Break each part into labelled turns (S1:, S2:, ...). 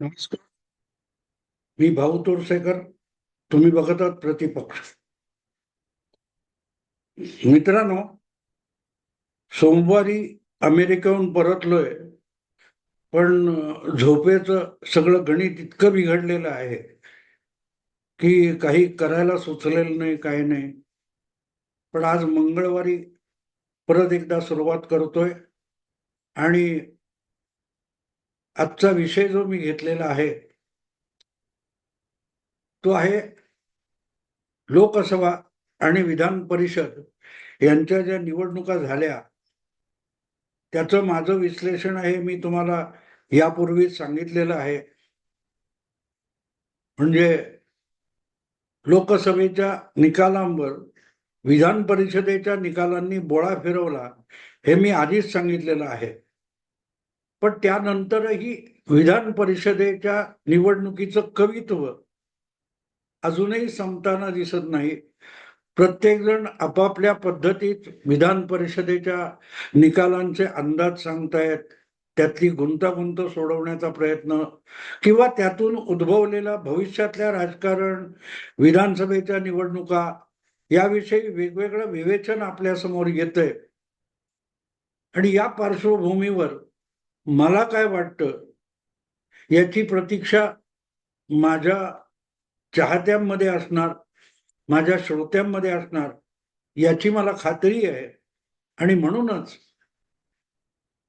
S1: नमस्कार. मी भाऊ तोरसेकर तुम्ही बघत आहात प्रतिपक्ष. मित्रांनो सोमवारी अमेरिकेहून परतलोय पण झोपेचं सगळं गणित इतकं बिघडलेलं आहे की काही करायला सुचलेलं नाही काय नाही. पण आज मंगळवारी परत एकदा सुरुवात करतोय आणि आजचा विषय जो मी घेतलेला आहे तो आहे लोकसभा आणि विधान परिषद यांच्या ज्या निवडणुका झाल्या त्याचं माझं विश्लेषण आहे मी तुम्हाला यापूर्वीच सांगितलेलं आहे. म्हणजे लोकसभेच्या निकालांवर विधान परिषदेच्या निकालांनी बोळा फिरवला हे मी आधीच सांगितलेलं आहे. पण त्यानंतरही विधान परिषदेच्या निवडणुकीचं कवित्व अजूनही संपताना दिसत नाही. प्रत्येकजण आपापल्या पद्धतीत विधान परिषदेच्या निकालांचे अंदाज सांगतायत. त्यातली गुंतागुंत सोडवण्याचा प्रयत्न किंवा त्यातून उद्भवलेला भविष्यातल्या राजकारण विधानसभेच्या निवडणुका याविषयी वेगवेगळं विवेचन आपल्यासमोर येतंय. आणि या पार्श्वभूमीवर मला काय वाटतं? याची प्रतीक्षा माझ्या चाहत्यांमध्ये असणार माझ्या श्रोत्यांमध्ये असणार याची मला खात्री आहे. आणि म्हणूनच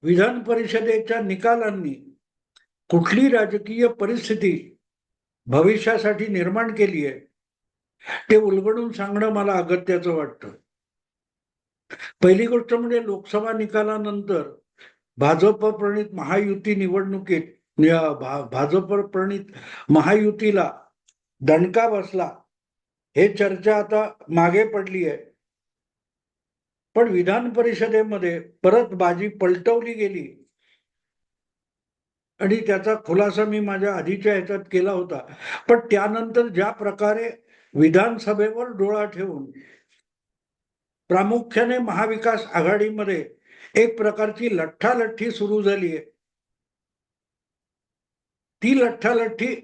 S1: विधान परिषदेच्या निकालांनी कुठली राजकीय परिस्थिती भविष्यासाठी निर्माण केली आहे ते उलगडून सांगणं मला अगत्याचं वाटतं. पहिली गोष्ट म्हणजे लोकसभा निकालानंतर भाजप प्रणित महायुती निवडणुकीत भाजप प्रणित महायुतीला दणका बसला. हे चर्चा आता मागे पडली आहे. पण विधान परिषदेमध्ये परत बाजी पलटवली गेली. आणि त्याचा खुलासा मी माझ्या आधीच्या ह्याच्यात केला होता. पण त्यानंतर ज्या प्रकारे विधानसभेवर डोळा ठेवून प्रामुख्याने महाविकास आघाडीमध्ये एक प्रकारची लठ्ठालठ्ठी सुरू झाली आहे. ती लठ्ठालठ्ठी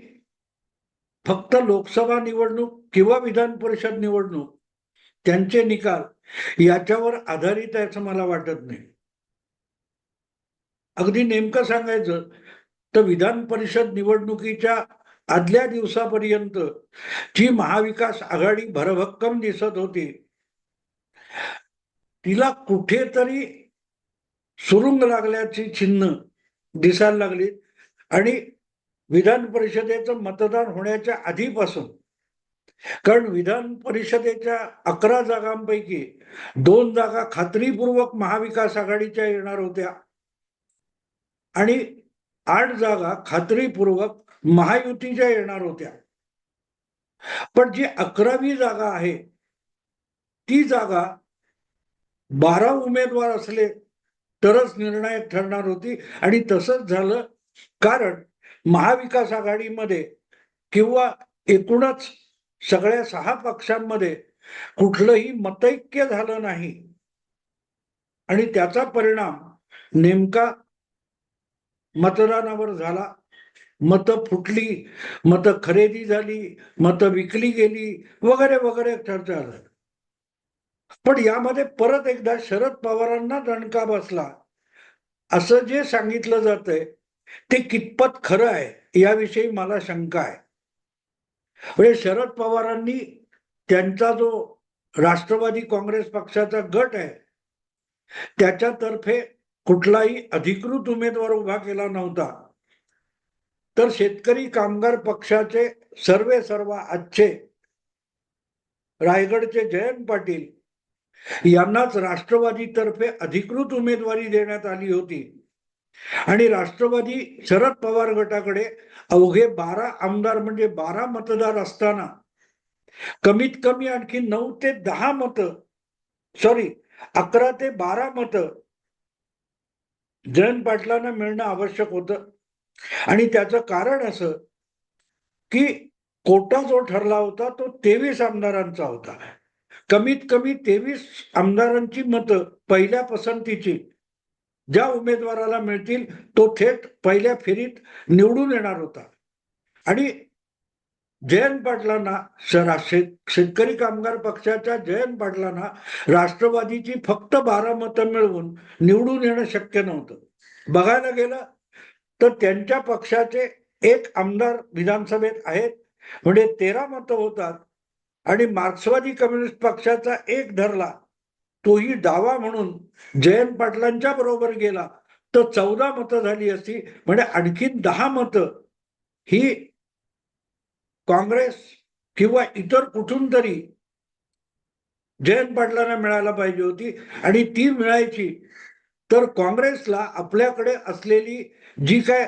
S1: फक्त लोकसभा निवडणूक किंवा विधान परिषद निवडणूक त्यांचे निकाल याच्यावर आधारित आहे असं मला वाटत नाही. अगदी नेमकं सांगायचं तर विधान परिषद निवडणुकीच्या आदल्या दिवसापर्यंत जी महाविकास आघाडी भरभक्कम दिसत होती तिला कुठेतरी सुरुंग लागल्याची चिन्ह दिसायला लागली. आणि विधान परिषदेचं मतदान होण्याच्या आधीपासून कारण विधान परिषदेच्या अकरा जागांपैकी दोन जागा खात्रीपूर्वक महाविकास आघाडीच्या येणार होत्या. आणि आठ जागा खात्रीपूर्वक महायुतीच्या येणार होत्या. पण जी अकरावी जागा आहे ती जागा बारा उमेदवार असले तरच निर्णायक ठरणार होती. आणि तसंच झालं. कारण महाविकास आघाडीमध्ये किंवा एकूणच सगळ्या सहा पक्षांमध्ये कुठलंही मतैक्य झालं नाही. आणि त्याचा परिणाम नेमका मतदानावर झाला. मतं फुटली मतं खरेदी झाली मतं विकली गेली वगैरे वगैरे चर्चा झाली. पण यामध्ये परत एकदा शरद पवारांना दणका बसला. असं जे सांगितलं जातंय ते कितपत खरं आहे याविषयी मला शंका आहे. म्हणजे शरद पवारांनी त्यांचा जो राष्ट्रवादी काँग्रेस पक्षाचा गट आहे त्याच्यातर्फे कुठलाही अधिकृत उमेदवार उभा केला नव्हता. तर शेतकरी कामगार पक्षाचे सर्वे सर्व आजचे रायगडचे जयंत पाटील यांनाच राष्ट्रवादीतर्फे अधिकृत उमेदवारी देण्यात आली होती. आणि राष्ट्रवादी शरद पवार गटाकडे अवघे बारा आमदार म्हणजे बारा मतदार असताना कमीत कमी आणखी नऊ ते दहा मत सॉरी अकरा ते बारा मत जयंत पाटलांना मिळणं आवश्यक होतं. आणि त्याचं कारण असं की कोटा जो ठरला होता तो तेवीस आमदारांचा होता. कमीत कमी तेवीस आमदारांची मतं पहिल्या पसंतीची. ज्या उमेदवाराला मिळतील तो थेट पहिल्या फेरीत निवडून येणार होता. आणि जयंत पाटलांना शेत- शेतकरी कामगार पक्षाच्या जयंत पाटलांना राष्ट्रवादीची फक्त बारा मतं मिळवून निवडून येणं शक्य नव्हतं. बघायला गेलं तर त्यांच्या पक्षाचे एक आमदार विधानसभेत आहेत. म्हणजे तेरा मतं होतात. आणि मार्क्सवादी कम्युनिस्ट पक्षाचा एक धरला तोही डावा म्हणून जयंत पाटलांच्या बरोबर गेला. तर चौदा मतं झाली असती म्हणजे आणखीन दहा मतं ही काँग्रेस किंवा इतर कुठून तरी जयंत पाटलांना मिळायला पाहिजे होती. आणि ती मिळायची तर काँग्रेसला आपल्याकडे असलेली जी काय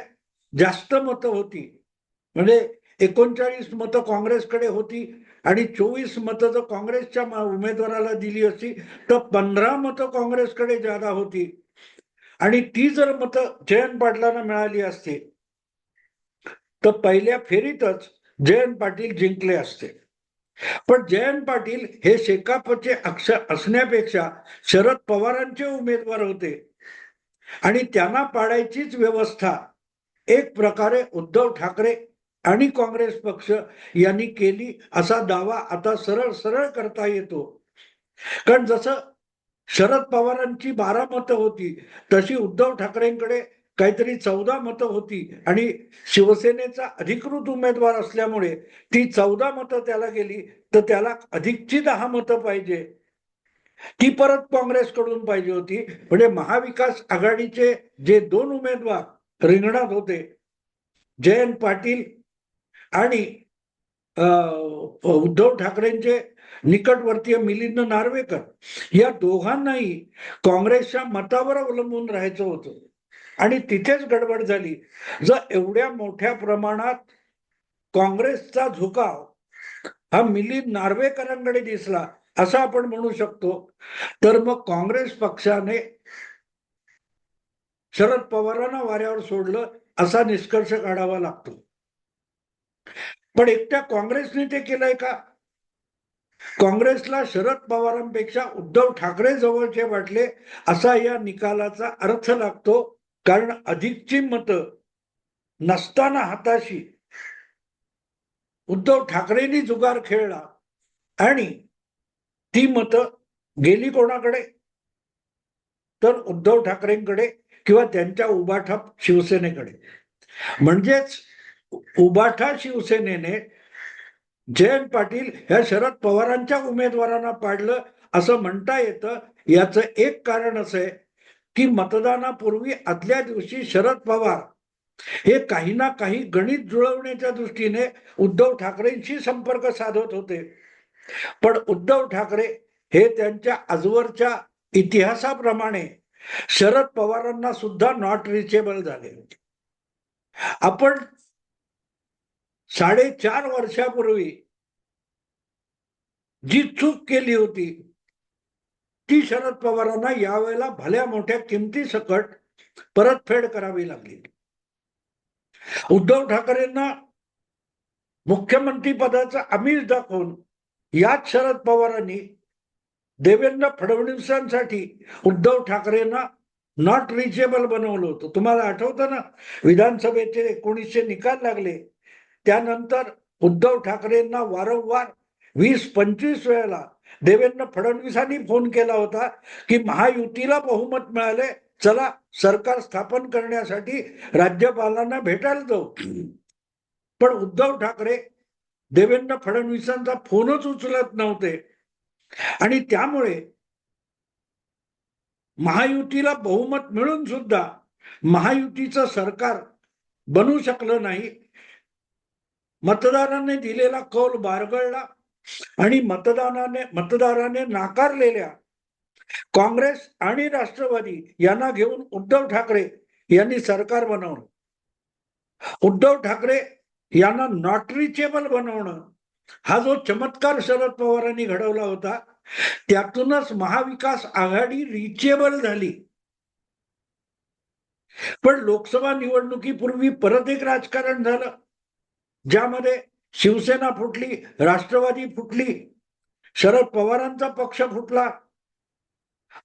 S1: जास्त मतं होती म्हणजे एकोणचाळीस मतं काँग्रेसकडे होती आणि चोवीस मतं जर काँग्रेसच्या उमेदवाराला दिली असती तर पंधरा मतं काँग्रेसकडे जादा होती. आणि ती जर मतं जयंत पाटलांना मिळाली असती तर पहिल्या फेरीतच जयंत पाटील जिंकले असते. पण जयंत पाटील हे शेकापचे अक्ष असण्यापेक्षा शरद पवारांचे उमेदवार होते. आणि त्यांना पाडायचीच व्यवस्था एक प्रकारे उद्धव ठाकरे आणि काँग्रेस पक्ष यांनी केली असा दावा आता सरळ सरळ करता येतो. कारण जसं शरद पवारांची बारा मतं होती तशी उद्धव ठाकरेंकडे काहीतरी चौदा मतं होती आणि शिवसेनेचा अधिकृत उमेदवार असल्यामुळे ती चौदा मतं त्याला गेली तर त्याला अधिकची दहा मतं पाहिजे. ती परत काँग्रेसकडून पाहिजे होती. म्हणजे महाविकास आघाडीचे जे दोन उमेदवार रिंगणात होते जयंत पाटील आणि अं, उद्धव ठाकरेंचे निकटवर्तीय मिलिंद नार्वेकर या दोघांनाही काँग्रेसच्या मतावर अवलंबून राहायचं होतं. आणि तिथेच गडबड झाली. जर एवढ्या मोठ्या प्रमाणात काँग्रेसचा झुकाव हा मिलिंद नार्वेकरांकडे दिसला असं आपण म्हणू शकतो. तर मग काँग्रेस पक्षाने शरद पवारांना वाऱ्यावर सोडलं असा निष्कर्ष काढावा लागतो. पण एकट्या काँग्रेसने ते केलंय का? काँग्रेसला शरद पवारांपेक्षा उद्धव ठाकरे जवळचे वाटले असा या निकालाचा अर्थ लागतो कारण अधिकची मतं नसताना हाताशी उद्धव ठाकरेंनी जुगार खेळला आणि ती मतं गेली कोणाकडे? तर उद्धव ठाकरेंकडे किंवा त्यांच्या उबाठा शिवसेनेकडे. म्हणजेच उबाठा शिवसेनेने जयंत पाटील ह्या शरद पवारांच्या उमेदवारांना पाडलं असं म्हणता येतं. याचं एक कारण असं आहे की मतदानापूर्वी आदल्या दिवशी शरद पवार हे काही ना काही गणित जुळवण्याच्या दृष्टीने उद्धव ठाकरेंशी संपर्क साधत होते. पण उद्धव ठाकरे हे त्यांच्या आजवरच्या इतिहासाप्रमाणे शरद पवारांना सुद्धा नॉट रिचेबल झाले. आपण साडेचार वर्षापूर्वी जी चूक केली होती ती शरद पवारांना यावेळेला भल्या मोठ्या किमती सकट परतफेड करावी लागली. उद्धव ठाकरेंना मुख्यमंत्री पदाचा अमीर दाखवून याच शरद पवारांनी देवेंद्र फडणवीसांसाठी उद्धव ठाकरेंना नॉट रिचेबल बनवलं होतं. तुम्हाला आठवतं ना? विधानसभेचे एकोणीसशे निकाल लागले. त्यानंतर उद्धव ठाकरेंना वारंवार वीस पंचवीस वेळेला देवेंद्र फडणवीसांनी फोन केला होता की महायुतीला बहुमत मिळाले चला सरकार स्थापन करण्यासाठी राज्यपालांना भेटायला जाऊ. पण उद्धव ठाकरे देवेंद्र फडणवीसांचा फोनच उचलत नव्हते. आणि त्यामुळे महायुतीला बहुमत मिळून सुद्धा महायुतीचं सरकार बनू शकलं नाही. मतदारांनी दिलेला कौल बारगळला आणि मतदानाने मतदाराने नाकारलेल्या काँग्रेस आणि राष्ट्रवादी यांना घेऊन उद्धव ठाकरे यांनी सरकार बनवलं. उद्धव ठाकरे यांना नॉट रिचेबल बनवणं हा जो चमत्कार शरद पवारांनी घडवला होता त्यातूनच महाविकास आघाडी रिचेबल झाली. पण लोकसभा निवडणुकीपूर्वी परत एक राजकारण झालं. ज्यामध्ये शिवसेना फुटली राष्ट्रवादी फुटली शरद पवारांचा पक्ष फुटला.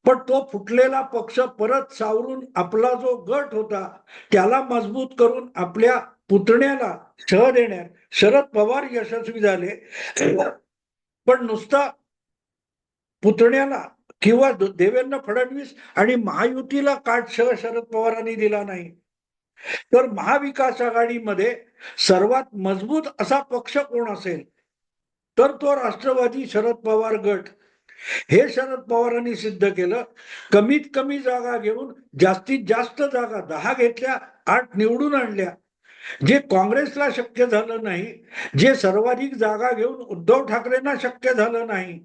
S1: पण तो फुटलेला पक्ष परत सावरून आपला जो गट होता त्याला मजबूत करून आपल्या पुतण्याला शह देण्यात शरद पवार यशस्वी झाले. पण नुसता पुतण्याला किंवा देवेंद्र फडणवीस आणि महायुतीला काट सह शरद पवारांनी दिला नाही. तर महाविकास आघाडीमध्ये सर्वात मजबूत असा पक्ष कोण असेल? तर तो राष्ट्रवादी शरद पवार गट. हे शरद पवारांनी सिद्ध केलं. कमीत कमी जागा घेऊन जास्तीत जास्त जागा दहा घेतल्या आठ निवडून आणल्या. जे काँग्रेसला शक्य झालं नाही जे सर्वाधिक जागा घेऊन उद्धव ठाकरेंना शक्य झालं नाही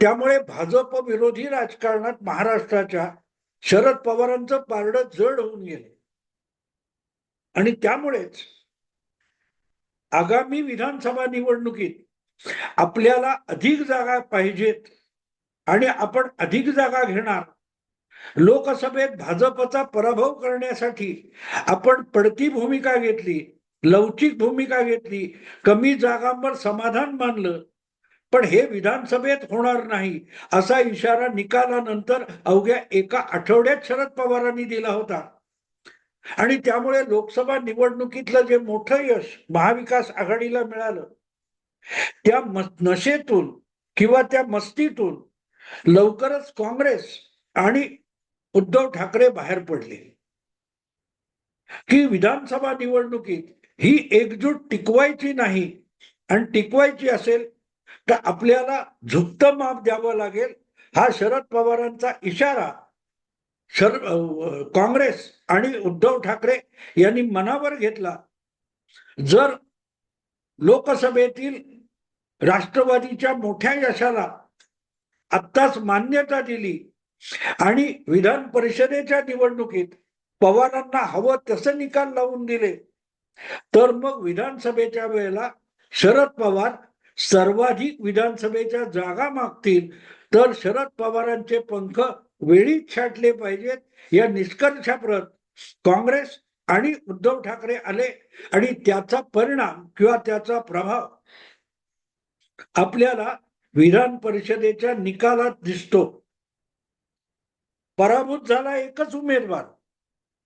S1: त्यामुळे भाजप विरोधी राजकारणात महाराष्ट्राच्या शरद पवारांचं पारडं जड होऊन गेलं. आणि त्यामुळेच आगामी विधानसभा निवडणुकीत आपल्याला अधिक जागा पाहिजेत आणि आपण अधिक जागा घेणार. लोकसभेत भाजपचा पराभव करण्यासाठी आपण पडती भूमिका घेतली लवचिक भूमिका घेतली कमी जागांवर समाधान मानलं. पण हे विधानसभेत होणार नाही असा इशारा निकालानंतर अवघ्या एका आठवड्यात शरद पवारांनी दिला होता. आणि त्यामुळे लोकसभा निवडणुकीतलं जे मोठं यश महाविकास आघाडीला मिळालं त्या नशेतून किंवा त्या मस्तीतून लवकरच काँग्रेस आणि उद्धव ठाकरे बाहेर पडले. की विधानसभा निवडणुकीत ही एकजूट टिकवायची नाही आणि टिकवायची असेल तर आपल्याला झुकतं माप द्यावं लागेल हा शरद पवारांचा इशारा शर काँग्रेस आणि उद्धव ठाकरे यांनी मनावर घेतला. जर लोकसभेतील राष्ट्रवादीच्या मोठ्या यशाला आत्ताच मान्यता दिली आणि विधान परिषदेच्या निवडणुकीत पवारांना हवं तसं निकाल लावून दिले तर मग विधानसभेच्या वेळेला शरद पवार सर्वाधिक विधानसभेच्या जागा मागतील. तर शरद पवारांचे पंख वेळीच छाटले पाहिजेत. या निष्कर्षाप्रत काँग्रेस आणि उद्धव ठाकरे आले आणि त्याचा परिणाम किंवा त्याचा प्रभाव आपल्याला विधान परिषदेच्या निकालात दिसतो. पराभूत झाला एकच उमेदवार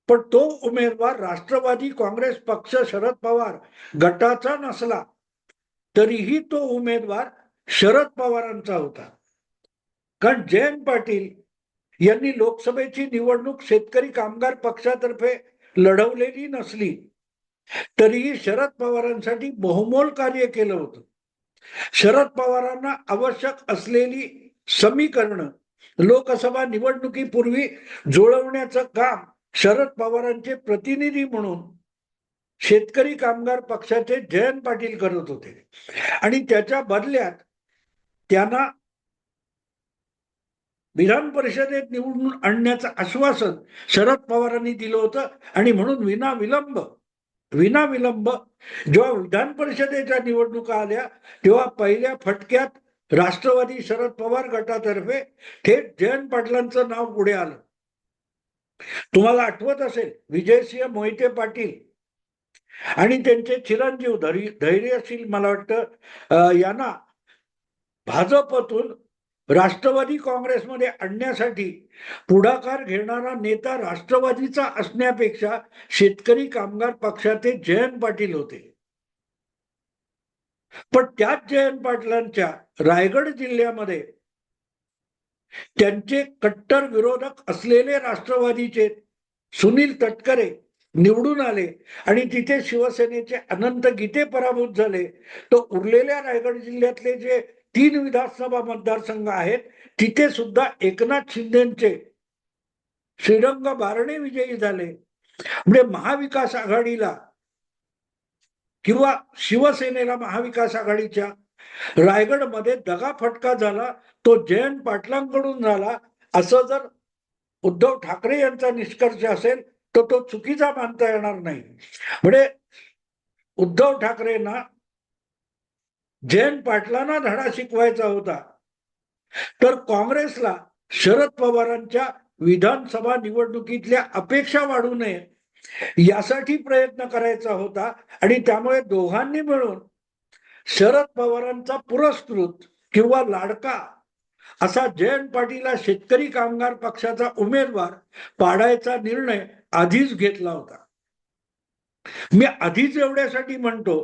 S1: पण तो उमेदवार राष्ट्रवादी काँग्रेस पक्ष शरद पवार गटाचा नसला तरीही तो उमेदवार शरद पवारांचा होता. कारण जयंत पाटील यांनी लोकसभेची निवडणूक शेतकरी कामगार पक्षातर्फे लढवलेली नसली तरीही शरद पवारांसाठी बहुमोल कार्य केलं होतं. शरद पवारांना आवश्यक असलेली समीकरण लोकसभा निवडणुकीपूर्वी जुळवण्याचं काम शरद पवारांचे प्रतिनिधी म्हणून शेतकरी कामगार पक्षाचे जयंत पाटील करत होते. आणि त्याच्या बदल्यात त्यांना विधान परिषदेत निवडून आणण्याचं आश्वासन शरद पवारांनी दिलं होतं. आणि म्हणून विना विलंब विना विलंब जेव्हा विधान परिषदेच्या निवडणुका आल्या तेव्हा पहिल्या फटक्यात राष्ट्रवादी शरद पवार गटातर्फे थेट जयंत पाटलांचं नाव पुढे आलं. तुम्हाला आठवत असेल विजयसिंह मोहिते पाटील आणि त्यांचे चिरंजीव धैर्यशील मला वाटतं यांना भाजपतून राष्ट्रवादी काँग्रेसमध्ये आणण्यासाठी पुढाकार घेणारा नेता राष्ट्रवादीचा असण्यापेक्षा शेतकरी कामगार पक्षाचे जयंत पाटील होते. पण त्याच जयंत पाटलांच्या रायगड जिल्ह्यामध्ये त्यांचे कट्टर विरोधक असलेले राष्ट्रवादीचे सुनील तटकरे निवडून आले आणि तिथे शिवसेनेचे अनंत गीते पराभूत झाले. तर उरलेल्या रायगड जिल्ह्यातले जे तीन विधानसभा मतदारसंघ आहेत. तिथे सुद्धा एकनाथ शिंदेचे श्रीरंग बारणे विजयी झाले. म्हणजे महाविकास आघाडीला किंवा शिवसेनेला महाविकास आघाडीच्या रायगडमध्ये दगा फटका झाला तो जयंत पाटलांकडून झाला. असं जर उद्धव ठाकरे यांचा निष्कर्ष असेल तर तो चुकीचा मानता येणार नाही. म्हणजे उद्धव ठाकरेंना जयंत पाटलांना धडा शिकवायचा होता. तर काँग्रेसला शरद पवारांच्या विधानसभा निवडणुकीतल्या अपेक्षा वाढू नये यासाठी प्रयत्न करायचा होता आणि त्यामुळे दोघांनी मिळून शरद पवारांचा पुरस्कृत किंवा लाडका असा जयंत पाटीलला शेतकरी कामगार पक्षाचा उमेदवार पाडायचा निर्णय आधीच घेतला होता. मी आधीच एवढ्यासाठी म्हणतो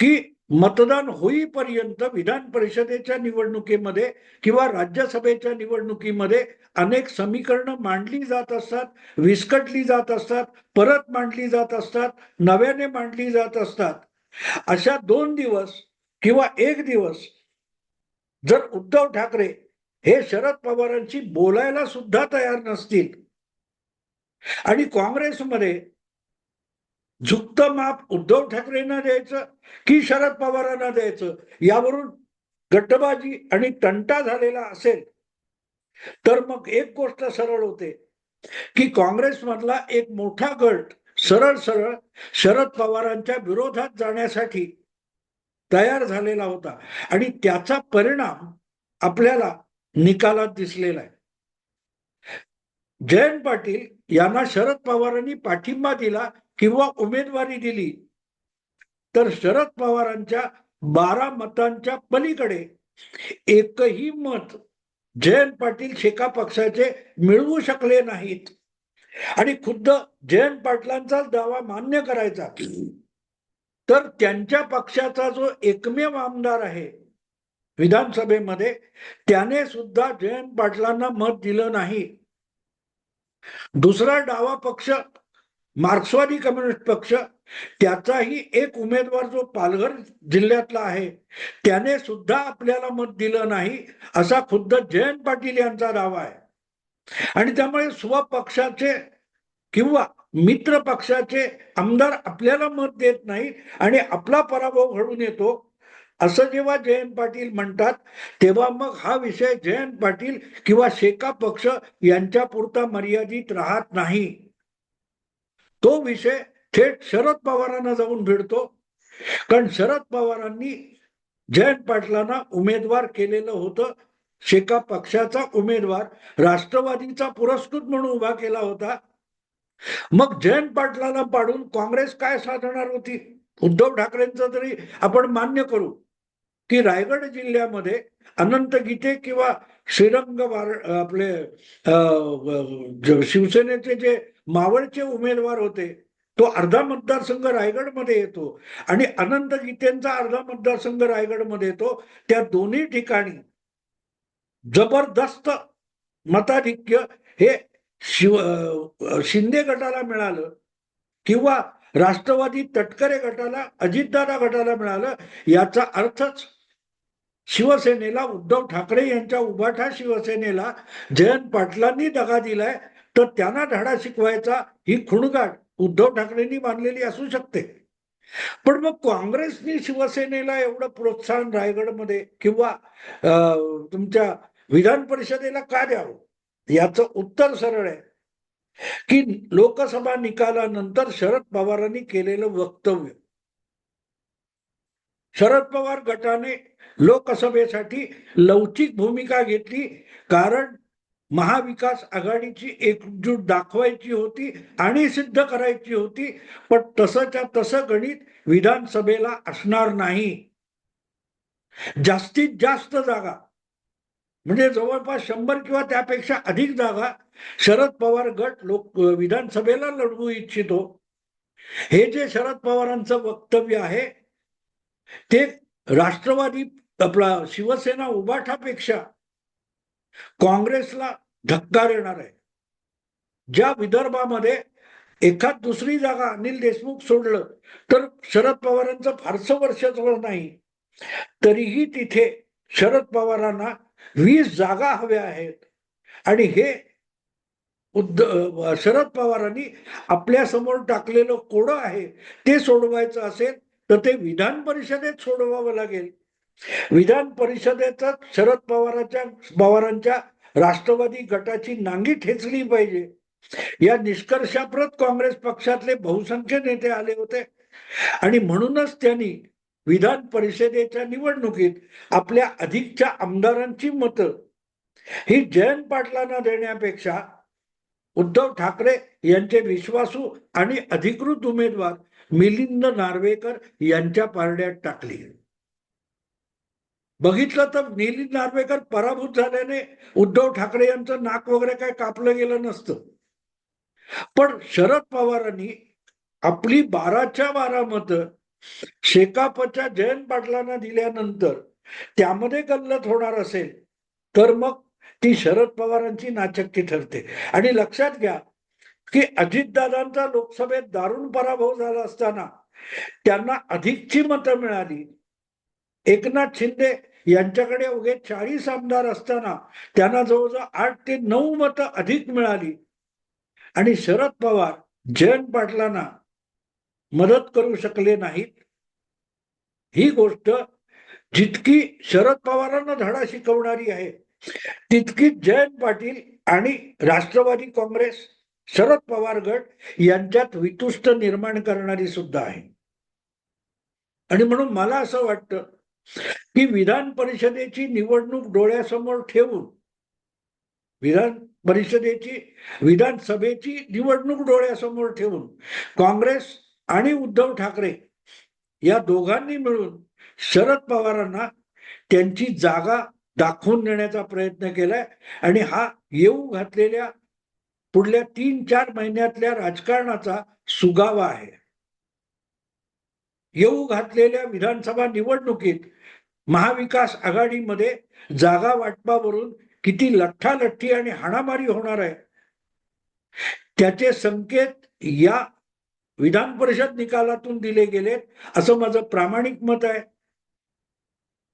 S1: की मतदान होईपर्यंत विधान परिषदेच्या निवडणुकीमध्ये किंवा राज्यसभेच्या निवडणुकीमध्ये अनेक समीकरणं मांडली जात असतात विस्कटली जात असतात परत मांडली जात असतात नव्याने मांडली जात असतात. अशा दोन दिवस किंवा एक दिवस जर उद्धव ठाकरे हे शरद पवारांशी बोलायला सुद्धा तयार नसतील आणि काँग्रेसमध्ये झुकतं माप उद्धव ठाकरेंना द्यायचं की शरद पवारांना द्यायचं? यावरून गट्टबाजी आणि तंटा झालेला असेल. तर मग एक गोष्ट सरळ होते की काँग्रेसमधला एक मोठा गट सरळ सरळ शरद पवारांच्या विरोधात जाण्यासाठी तयार झालेला होता. आणि त्याचा परिणाम आपल्याला निकालात दिसलेला आहे. जयंत पाटील यांना शरद पवारांनी पाठिंबा दिला किंवा उमेदवारी दिली तर शरद पवारांच्या बारा मतांच्या पलीकडे एकही मत जयंत पाटील शेका पक्षाचे मिळवू शकले नाहीत. आणि खुद्द जयंत पाटलांचाच दावा मान्य करायचा. तर त्यांच्या पक्षाचा जो एकमेव आमदार आहे विधानसभेमध्ये त्याने सुद्धा जयंत पाटलांना मत दिलं नाही. दुसरा डावा पक्ष मार्क्सवादी कम्युनिस्ट पक्ष त्याचाही एक उमेदवार जो पालघर जिल्ह्यातला आहे त्याने सुद्धा आपल्याला मत दिलं नाही असा खुद्द जयंत पाटील यांचा दावा आहे. आणि त्यामुळे स्वपक्षाचे किंवा मित्र पक्षाचे आमदार आपल्याला मत देत नाही आणि आपला पराभव घडून येतो असं जेव्हा जयंत पाटील म्हणतात तेव्हा मग हा विषय जयंत पाटील किंवा शेका पक्ष यांच्या पुरता मर्यादित राहत नाही. तो विषय थेट शरद पवारांना जाऊन भिडतो. कारण शरद पवारांनी जयंत पाटलांना उमेदवार केलेलं होतं. शेका पक्षाचा उमेदवार राष्ट्रवादीचा पुरस्कृत म्हणून उभा केला होता. मग जयंत पाटलाला पाडून काँग्रेस काय साधणार होती? उद्धव ठाकरेंचं तरी आपण मान्य करू की रायगड जिल्ह्यामध्ये अनंत गीते किंवा श्रीरंग वार आपले शिवसेनेचे जे मावळचे उमेदवार होते. तो अर्धा मतदारसंघ रायगडमध्ये येतो आणि अनंत गीतेंचा अर्धा मतदारसंघ रायगडमध्ये येतो. त्या दोन्ही ठिकाणी जबरदस्त मताधिक्य हे शिव शिंदे गटाला मिळालं किंवा राष्ट्रवादी तटकरे गटाला अजितदादा गटाला मिळालं. याचा अर्थच शिवसेनेला उद्धव ठाकरे यांच्या उभाठा शिवसेनेला जयंत पाटलांनी दगा दिलाय. तर त्यांना धडा शिकवायचा ही खुणगाट उद्धव ठाकरेंनी बांधलेली असू शकते. पण मग काँग्रेसने शिवसेनेला एवढं प्रोत्साहन रायगडमध्ये किंवा अं, तुमच्या विधान परिषदेला का द्यावं? याचं उत्तर सरळ आहे. की लोकसभा निकालानंतर शरद पवारांनी केलेलं वक्तव्य. शरद पवार गटाने लोकसभेसाठी लवचिक भूमिका घेतली कारण महाविकास आघाडीची एकजूट दाखवायची होती आणि सिद्ध करायची होती पण तसंच्या तसं गणित विधानसभेला असणार नाही. जास्तीत जास्त जागा म्हणजे जवळपास शंभर किंवा त्यापेक्षा अधिक जागा शरद पवार गट लोक विधानसभेला लढवू इच्छितो. हे जे शरद पवारांचं वक्तव्य आहे ते राष्ट्रवादी आपला शिवसेना उबाठापेक्षा काँग्रेसला धक्का देणार आहे. ज्या विदर्भामध्ये एखाद दुसरी जागा अनिल देशमुख सोडलं तर शरद पवारांचं फारसं वर्षाचं नाही. तरीही तिथे शरद पवारांना वीस जागा हव्या आहेत. आणि हे उद्ध शरद पवारांनी आपल्यासमोर टाकलेलं कोडं आहे ते सोडवायचं असेल तर ते विधान परिषदेत सोडवावं लागेल. विधान परिषदेचा शरद पवारांच्या पवारांच्या राष्ट्रवादी गटाची नांगी ठेचली पाहिजे. या निष्कर्षाप्रत काँग्रेस पक्षातले बहुसंख्य नेते आले होते. आणि म्हणूनच त्यांनी विधान परिषदेच्या निवडणुकीत आपल्या अधिकच्या आमदारांची मतं ही जयंत पाटलांना देण्यापेक्षा उद्धव ठाकरे यांचे विश्वासू आणि अधिकृत उमेदवार मिलिंद नार्वेकर यांच्या पारड्यात टाकली. बघितलं तर मिलिंद नार्वेकर पराभूत झाल्याने उद्धव ठाकरे यांचं नाक वगैरे काय कापलं गेलं नसतं. पण शरद पवारांनी आपली बाराच्या बारा मतं शेकापच्या जयंत पाटलांना दिल्यानंतर त्यामध्ये गल्लत होणार असेल तर मग ती शरद पवारांची नाचक्की ठरते. आणि लक्षात घ्या की अजितदादांचा लोकसभेत दारुण पराभव झाला असताना त्यांना अधिकची मतं मिळाली. एकनाथ शिंदे यांच्याकडे उघे चाळीस आमदार असताना त्यांना जवळजवळ आठ ते नऊ मतं अधिक मिळाली. आणि शरद पवार जयंत पाटलांना मदत करू शकले नाहीत. ही गोष्ट जितकी शरद पवारांना धडा शिकवणारी आहे तितकी जयंत पाटील आणि राष्ट्रवादी काँग्रेस शरद पवार गट यांच्यात वितुष्ट निर्माण करणारी सुद्धा आहे. आणि म्हणून मला असं वाटतं की विधान परिषदेची निवडणूक डोळ्यासमोर ठेवून विधान परिषदेची विधानसभेची निवडणूक डोळ्यासमोर ठेवून काँग्रेस आणि उद्धव ठाकरे या दोघांनी मिळून शरद पवारांना त्यांची जागा दाखवून देण्याचा प्रयत्न केलाय आणि हा येऊ घातलेल्या पुढल्या तीन चार महिन्यातल्या राजकारणाचा सुगावा आहे. येऊ घातलेल्या विधानसभा निवडणुकीत महाविकास आघाडीमध्ये जागा वाटपावरून किती लठ्ठालठ्ठी आणि हाणामारी होणार आहे त्याचे संकेत या विधान परिषद निकालातून दिले गेलेत असं माझं प्रामाणिक मत आहे.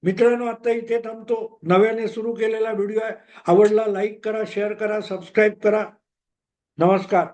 S1: मित्रांनो आता इथे थांबतो. नव्याने सुरू केलेला व्हिडिओ आहे. आवडला लाईक करा शेअर करा सबस्क्राईब करा. नमस्कार.